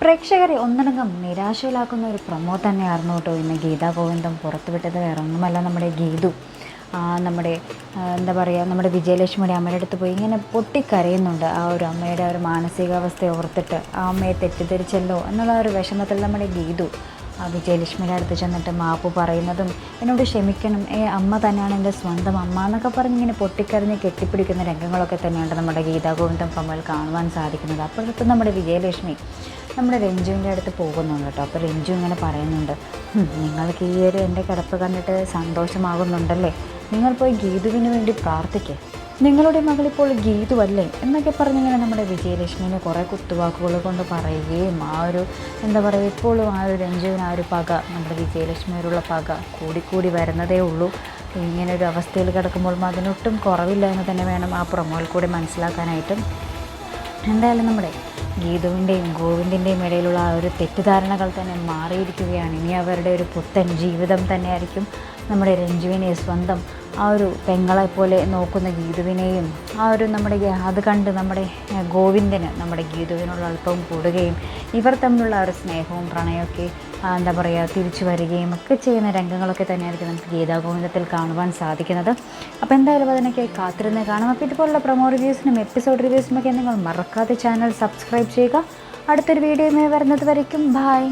പ്രേക്ഷകരെ ഒന്നടങ്കം നിരാശയിലാക്കുന്ന ഒരു പ്രൊമോ തന്നെയായിരുന്നു കേട്ടോ ഇന്ന് ഗീതാ ഗോവിന്ദം പുറത്തുവിട്ടത്. വേറെ ഒന്നുമല്ല നമ്മുടെ ഗീതു നമ്മുടെ എന്താ പറയുക നമ്മുടെ വിജയലക്ഷ്മിയുടെ അമ്മയുടെ അടുത്ത് പോയി ഇങ്ങനെ പൊട്ടിക്കരയുന്നുണ്ട്. ആ ഒരു അമ്മയുടെ ആ ഒരു മാനസികാവസ്ഥ ഓർത്തിട്ട് ആ അമ്മയെ തെറ്റിദ്ധരിച്ചല്ലോ എന്നുള്ള ഒരു വിഷമത്തിൽ നമ്മുടെ ഗീതു വിജയലക്ഷ്മിയുടെ അടുത്ത് ചെന്നിട്ട് മാപ്പ് പറയുന്നതും എന്നോട് ക്ഷമിക്കണം. ഏ അമ്മ തന്നെയാണ് എന്റെ സ്വന്തം അമ്മ എന്നൊക്കെ പറഞ്ഞ് ഇങ്ങനെ പൊട്ടിക്കറിഞ്ഞ് കെട്ടിപ്പിടിക്കുന്ന രംഗങ്ങളൊക്കെ തന്നെയുണ്ട് നമ്മുടെ ഗീതാഗോവിന്ദം ഗോവിന്ദം കാണുവാൻ സാധിക്കുന്നത്. അപ്പോഴത്തെ നമ്മുടെ വിജയലക്ഷ്മി നമ്മുടെ രഞ്ജുവിന്റെ അടുത്ത് പോകുന്നുണ്ട് കേട്ടോ. അപ്പോൾ രഞ്ജു ഇങ്ങനെ പറയുന്നുണ്ട് "ഹും, നിങ്ങൾക്ക് ഈ ഒരു എന്റെ കിടപ്പ് കണ്ടിട്ട് സന്തോഷമാകുന്നുണ്ടല്ലേ? നിങ്ങൾ പോയി ഗീതുവിന് വേണ്ടി പ്രാർത്ഥിക്കുക നിങ്ങളുടെ മകളിപ്പോൾ ഗീതു അല്ലേ എന്നൊക്കെ പറഞ്ഞിങ്ങനെ നമ്മുടെ വിജയലക്ഷ്മിനെ കുറേ കുത്തുവാക്കുകൾ കൊണ്ട് പറയുകയും ആ ഒരു എന്താ പറയുക ഇപ്പോഴും ആ ഒരു രഞ്ജുവിന് ആ ഒരു പക നമ്മുടെ വിജയലക്ഷ്മിയോടുള്ള പക കൂടിക്കൂടി വരുന്നതേ ഉള്ളൂ. ഇങ്ങനെ ഒരു അവസ്ഥയിൽ കിടക്കുമ്പോൾ അതിനൊട്ടും കുറവില്ല എന്ന് തന്നെ വേണം ആ പ്രൊമോയിൽ കൂടി മനസ്സിലാക്കാനായിട്ടും. എന്തായാലും നമ്മുടെ ഗീതുവിന്റെയും ഗോവിന്ദിന്റെയും ഇടയിലുള്ള ആ ഒരു തെറ്റിദ്ധാരണകൾ തന്നെ മാറിയിരിക്കുകയാണ്. ഇനി അവരുടെ ഒരു പുത്തൻ ജീവിതം തന്നെയായിരിക്കും നമ്മുടെ രഞ്ജുവിനെ സ്വന്തം ആ ഒരു പെങ്ങളെ പോലെ നോക്കുന്ന ഗീതുവിനെയും ആ ഒരു നമ്മുടെ അത് കണ്ട് നമ്മുടെ ഗോവിന്ദന് നമ്മുടെ ഗീതുവിനുള്ള അല്പം കൂടുകയും ഇവർ തമ്മിലുള്ള ഒരു സ്നേഹവും പ്രണയമൊക്കെ എന്താ പറയുക തിരിച്ചു വരികയും ഒക്കെ ചെയ്യുന്ന രംഗങ്ങളൊക്കെ തന്നെയായിരിക്കും നമുക്ക് ഗീതാഗോവിന്ദത്തിൽ കാണുവാൻ സാധിക്കുന്നത്. അപ്പോൾ എന്തായാലും അതിനൊക്കെ കാത്തിരുന്ന് കാണാം. അപ്പോൾ ഇതുപോലുള്ള പ്രൊമോ റിവ്യൂസിനും എപ്പിസോഡ് റിവ്യൂസിനും ഒക്കെ നിങ്ങൾ മറക്കാതെ ചാനൽ സബ്സ്ക്രൈബ് ചെയ്യുക. അടുത്തൊരു വീഡിയോയുമായി വരുന്നത് വരയ്ക്കും. ബായ്